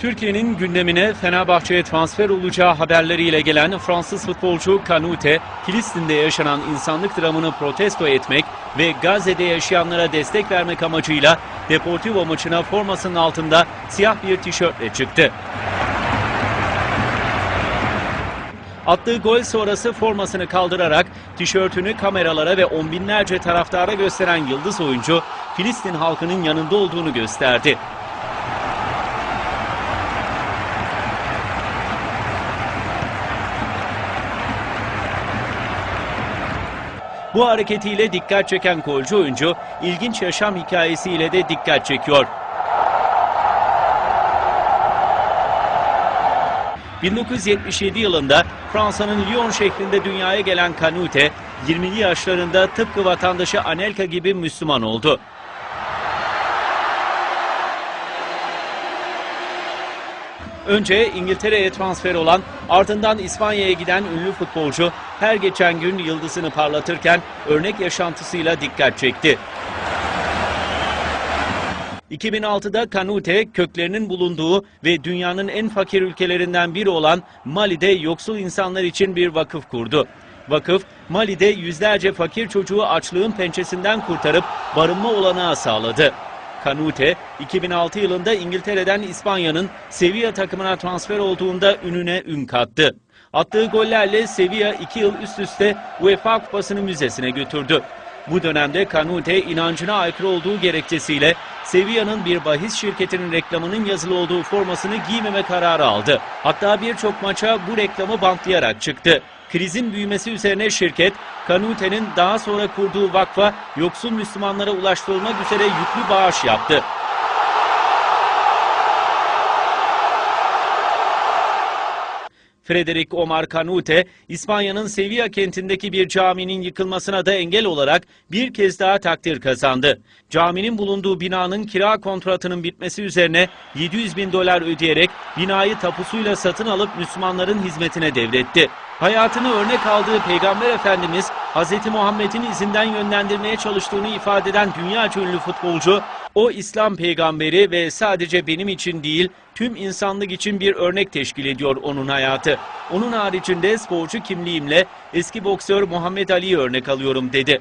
Türkiye'nin gündemine Fenerbahçe'ye transfer olacağı haberleriyle gelen Fransız futbolcu Kanute, Filistin'de yaşanan insanlık dramını protesto etmek ve Gazze'de yaşayanlara destek vermek amacıyla Deportivo maçına formasının altında siyah bir tişörtle çıktı. Attığı gol sonrası formasını kaldırarak tişörtünü kameralara ve on binlerce taraftara gösteren yıldız oyuncu Filistin halkının yanında olduğunu gösterdi. Bu hareketiyle dikkat çeken golcü oyuncu ilginç yaşam hikayesiyle de dikkat çekiyor. 1977 yılında Fransa'nın Lyon şehrinde dünyaya gelen Kanute, 20'li yaşlarında tıpkı vatandaşı Anelka gibi Müslüman oldu. Önce İngiltere'ye transfer olan ardından İspanya'ya giden ünlü futbolcu her geçen gün yıldızını parlatırken örnek yaşantısıyla dikkat çekti. 2006'da Kanute köklerinin bulunduğu ve dünyanın en fakir ülkelerinden biri olan Mali'de yoksul insanlar için bir vakıf kurdu. Vakıf, Mali'de yüzlerce fakir çocuğu açlığın pençesinden kurtarıp barınma olanağı sağladı. Kanute, 2006 yılında İngiltere'den İspanya'nın Sevilla takımına transfer olduğunda ününe ün kattı. Attığı gollerle Sevilla 2 yıl üst üste UEFA Kupası'nı müzesine götürdü. Bu dönemde Kanute inancına aykırı olduğu gerekçesiyle Sevilla'nın bir bahis şirketinin reklamının yazılı olduğu formasını giymeme kararı aldı. Hatta birçok maça bu reklamı bantlayarak çıktı. Krizin büyümesi üzerine şirket, Kanute'nin daha sonra kurduğu vakfa yoksul Müslümanlara ulaştırılmak üzere yüklü bağış yaptı. Frederic Omar Canute, İspanya'nın Sevilla kentindeki bir caminin yıkılmasına da engel olarak bir kez daha takdir kazandı. Caminin bulunduğu binanın kira kontratının bitmesi üzerine 700 bin dolar ödeyerek binayı tapusuyla satın alıp Müslümanların hizmetine devretti. Hayatını örnek aldığı Peygamber Efendimiz Hz. Muhammed'in izinden yönlendirmeye çalıştığını ifade eden dünya ünlü futbolcu, o İslam peygamberi ve sadece benim için değil tüm insanlık için bir örnek teşkil ediyor onun hayatı. Onun haricinde sporcu kimliğimle eski boksör Muhammed Ali'yi örnek alıyorum dedi.